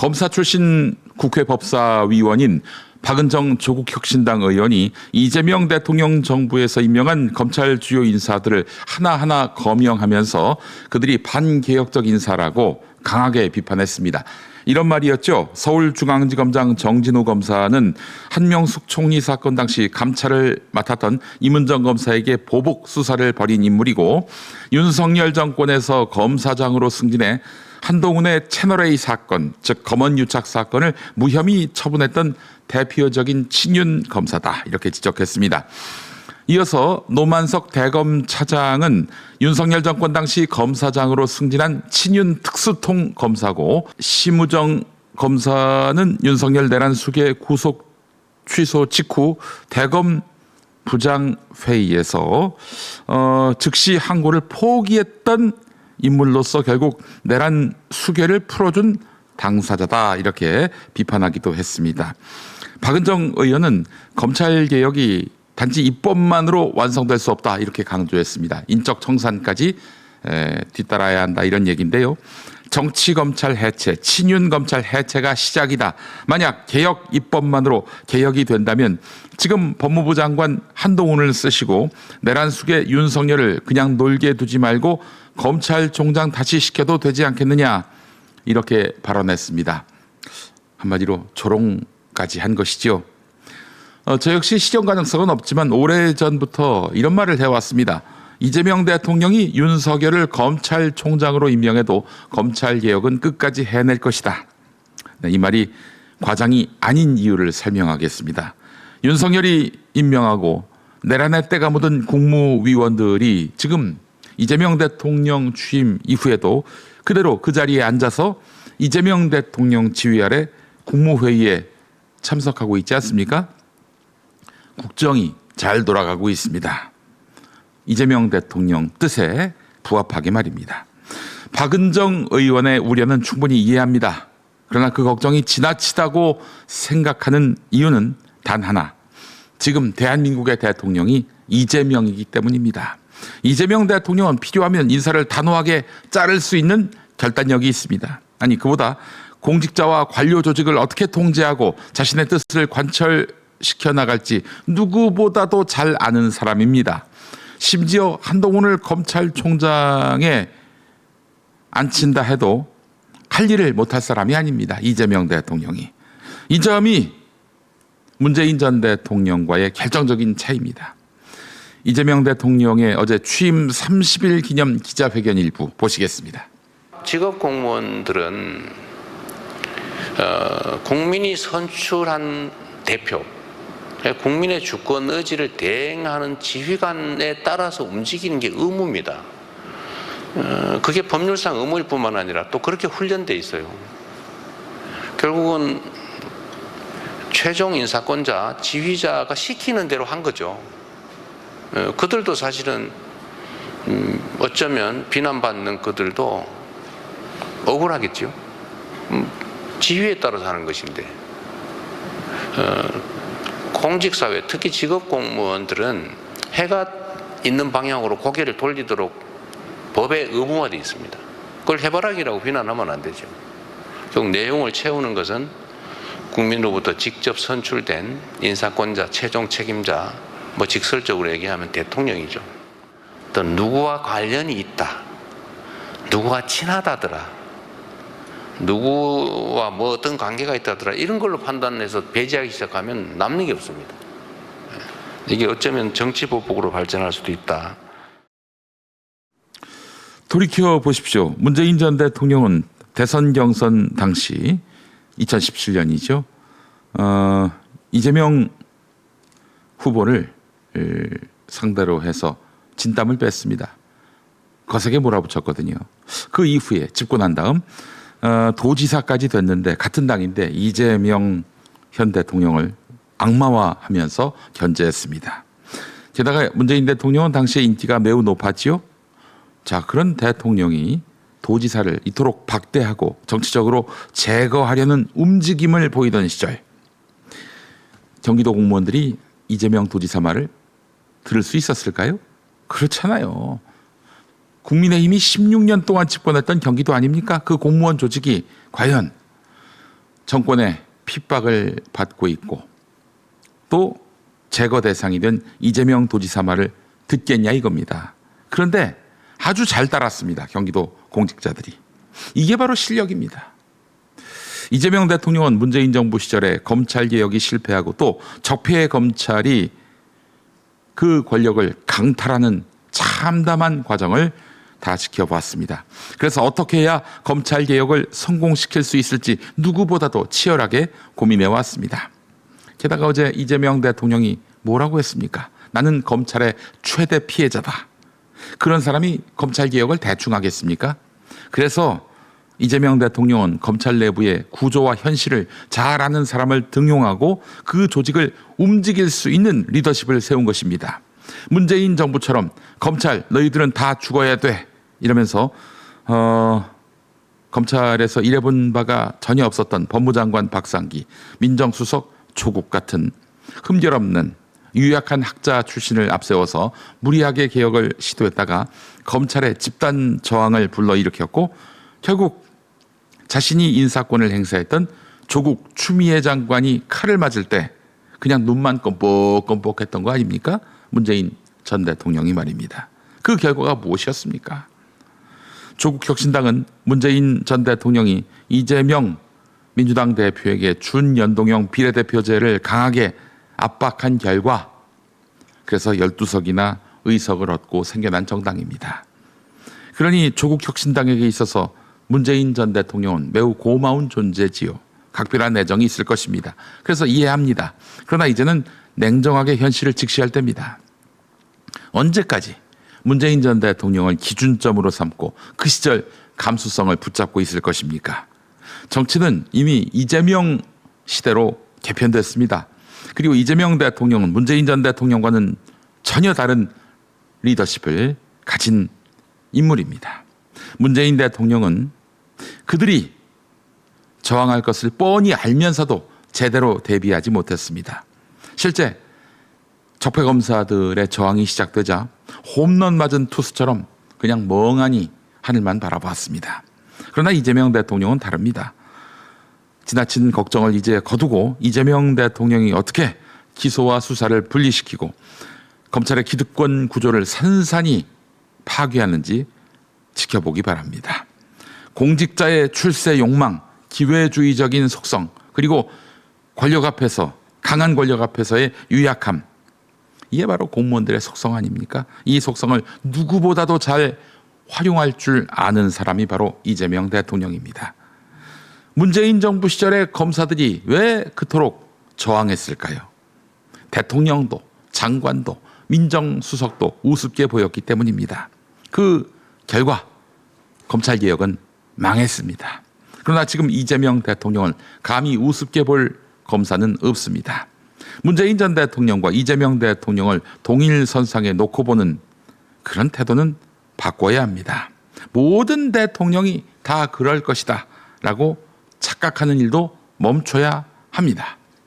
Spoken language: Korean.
검사 출신 국회 법사위원인 박은정 조국 혁신당 의원이 이재명 대통령 정부에서 임명한 검찰 주요 인사들을 하나하나 거명하면서 그들이 반개혁적 인사라고 강하게 비판했습니다. 이런 말이었죠. 서울중앙지검장 정진우 검사는 한명숙 총리 사건 당시 감찰을 맡았던 이문정 검사에게 보복 수사를 벌인 인물이고 윤석열 정권에서 검사장으로 승진해 한동훈의 채널A 사건, 즉 검언 유착 사건을 무혐의 처분했던 대표적인 친윤 검사다 이렇게 지적했습니다. 이어서 노만석 대검 차장은 윤석열 정권 당시 검사장으로 승진한 친윤 특수통 검사고 심우정 검사는 윤석열 내란 수계 구속 취소 직후 대검 부장 회의에서 어, 즉시 항고를 포기했던 인물로서 결국 내란 수계를 풀어준 당사자다 이렇게 비판하기도 했습니다. 박은정 의원은 검찰 개혁이 단지 입법만으로 완성될 수 없다 이렇게 강조했습니다. 인적 청산까지 에, 뒤따라야 한다 이런 얘기인데요. 정치 검찰 해체, 친윤 검찰 해체가 시작이다. 만약 개혁 입법만으로 개혁이 된다면 지금 법무부 장관 한동훈을 쓰시고 내란 숙의 윤석열을 그냥 놀게 두지 말고 검찰총장 다시 시켜도 되지 않겠느냐 이렇게 발언했습니다. 한마디로 조롱까지 한 것이죠. 어, 저 역시 실현 가능성은 없지만 오래 전부터 이런 말을 해왔습니다. 이재명 대통령이 윤석열을 검찰총장으로 임명해도 검찰 개혁은 끝까지 해낼 것이다. 네, 이 말이 과장이 아닌 이유를 설명하겠습니다. 윤석열이 임명하고 내란의 때가 묻은 국무위원들이 지금 이재명 대통령 취임 이후에도 그대로 그 자리에 앉아서 이재명 대통령 지휘 아래 국무회의에 참석하고 있지 않습니까? 국정이 잘 돌아가고 있습니다. 이재명 대통령 뜻에 부합하게 말입니다. 박은정 의원의 우려는 충분히 이해합니다. 그러나 그 걱정이 지나치다고 생각하는 이유는 단 하나. 지금 대한민국의 대통령이 이재명이기 때문입니다. 이재명 대통령은 필요하면 인사를 단호하게 자를 수 있는 결단력이 있습니다. 아니, 그보다 공직자와 관료 조직을 어떻게 통제하고 자신의 뜻을 관철시켜 나갈지 누구보다도 잘 아는 사람입니다. 심지어 한동훈을 검찰총장에 앉힌다 해도 할 일을 못할 사람이 아닙니다. 이재명 대통령이. 이 점이 문재인 전 대통령과의 결정적인 차이입니다. 이재명 대통령의 어제 취임 30일 기념 기자회견 일부 보시겠습니다. 직업 공무원들은 어, 국민이 선출한 대표, 국민의 주권 의지를 대행하는 지휘관에 따라서 움직이는 게 의무입니다. 어, 그게 법률상 의무일 뿐만 아니라 또 그렇게 훈련돼 있어요. 결국은 최종 인사권자, 지휘자가 시키는 대로 한 거죠. 어, 그들도 사실은 음, 어쩌면 비난받는 그들도 억울하겠죠. 음, 지휘에 따라서 하는 것인데 어, 공직사회 특히 직업 공무원들은 해가 있는 방향으로 고개를 돌리도록 법에 의무화되어 있습니다. 그걸 해바라기라고 비난하면 안 되죠. 결국 내용을 채우는 것은 국민으로부터 직접 선출된 인사권자, 최종 책임자, 뭐 직설적으로 얘기하면 대통령이죠. 또 누구와 관련이 있다. 누구와 친하다더라. 누구와 뭐 어떤 관계가 있다더라. 이런 걸로 판단해서 배제하기 시작하면 남는 게 없습니다. 이게 어쩌면 정치 보복으로 발전할 수도 있다. 돌이켜 보십시오. 문재인 전 대통령은 대선 경선 당시 2017년이죠. 어, 이재명 후보를 에, 상대로 해서 진땀을 뺐습니다. 거세게 몰아붙였거든요. 그 이후에 집고 난 다음 어, 도지사까지 됐는데 같은 당인데 이재명 현 대통령을 악마화하면서 견제했습니다. 게다가 문재인 대통령은 당시에 인기가 매우 높았지요. 자, 그런 대통령이 도지사를 이토록 박대하고 정치적으로 제거하려는 움직임을 보이던 시절 경기도 공무원들이 이재명 도지사 말을 들을 수 있었을까요? 그렇잖아요. 국민의힘이 16년 동안 집권했던 경기도 아닙니까? 그 공무원 조직이 과연 정권의 핍박을 받고 있고 또 제거 대상이 된 이재명 도지사 말을 듣겠냐 이겁니다. 그런데 아주 잘 따랐습니다. 경기도 공직자들이. 이게 바로 실력입니다. 이재명 대통령은 문재인 정부 시절에 검찰 개혁이 실패하고 또 적폐의 검찰이 그 권력을 강탈하는 참담한 과정을 다 지켜보았습니다. 그래서 어떻게 해야 검찰 개혁을 성공시킬 수 있을지 누구보다도 치열하게 고민해 왔습니다. 게다가 어제 이재명 대통령이 뭐라고 했습니까? 나는 검찰의 최대 피해자다. 그런 사람이 검찰 개혁을 대충 하겠습니까? 그래서 이재명 대통령은 검찰 내부의 구조와 현실을 잘 아는 사람을 등용하고 그 조직을 움직일 수 있는 리더십을 세운 것입니다. 문재인 정부처럼 검찰 너희들은 다 죽어야 돼 이러면서 어, 검찰에서 일해본 바가 전혀 없었던 법무장관 박상기, 민정수석 조국 같은 흠결없는 유약한 학자 출신을 앞세워서 무리하게 개혁을 시도했다가 검찰의 집단 저항을 불러일으켰고 결국 자신이 인사권을 행사했던 조국 추미애 장관이 칼을 맞을 때 그냥 눈만 껌뻑껌뻑했던 거 아닙니까? 문재인 전 대통령이 말입니다. 그 결과가 무엇이었습니까? 조국 혁신당은 문재인 전 대통령이 이재명 민주당 대표에게 준연동형 비례대표제를 강하게 압박한 결과 그래서 12석이나 의석을 얻고 생겨난 정당입니다. 그러니 조국 혁신당에게 있어서 문재인 전 대통령은 매우 고마운 존재지요. 각별한 애정이 있을 것입니다. 그래서 이해합니다. 그러나 이제는 냉정하게 현실을 직시할 때입니다. 언제까지 문재인 전 대통령을 기준점으로 삼고 그 시절 감수성을 붙잡고 있을 것입니까? 정치는 이미 이재명 시대로 개편됐습니다. 그리고 이재명 대통령은 문재인 전 대통령과는 전혀 다른 리더십을 가진 인물입니다. 문재인 대통령은 그들이 저항할 것을 뻔히 알면서도 제대로 대비하지 못했습니다. 실제 적폐 검사들의 저항이 시작되자 홈런 맞은 투수처럼 그냥 멍하니 하늘만 바라보았습니다. 그러나 이재명 대통령은 다릅니다. 지나친 걱정을 이제 거두고 이재명 대통령이 어떻게 기소와 수사를 분리시키고 검찰의 기득권 구조를 산산히 파괴하는지 지켜보기 바랍니다. 공직자의 출세 욕망, 기회주의적인 속성, 그리고 권력 앞에서 강한 권력 앞에서의 유약함. 이게 바로 공무원들의 속성 아닙니까? 이 속성을 누구보다도 잘 활용할 줄 아는 사람이 바로 이재명 대통령입니다. 문재인 정부 시절에 검사들이 왜 그토록 저항했을까요? 대통령도 장관도 민정수석도 우습게 보였기 때문입니다. 그 결과 검찰 개혁은 망했습니다. 그러나 지금 이재명 대통령을 감히 우습게 볼 검사는 없습니다. 문재인 전 대통령과 이재명 대통령을 동일 선상에 놓고 보는 그런 태도는 바꿔야 합니다. 모든 대통령이 다 그럴 것이다 라고 착각하는 일도 멈춰야 합니다.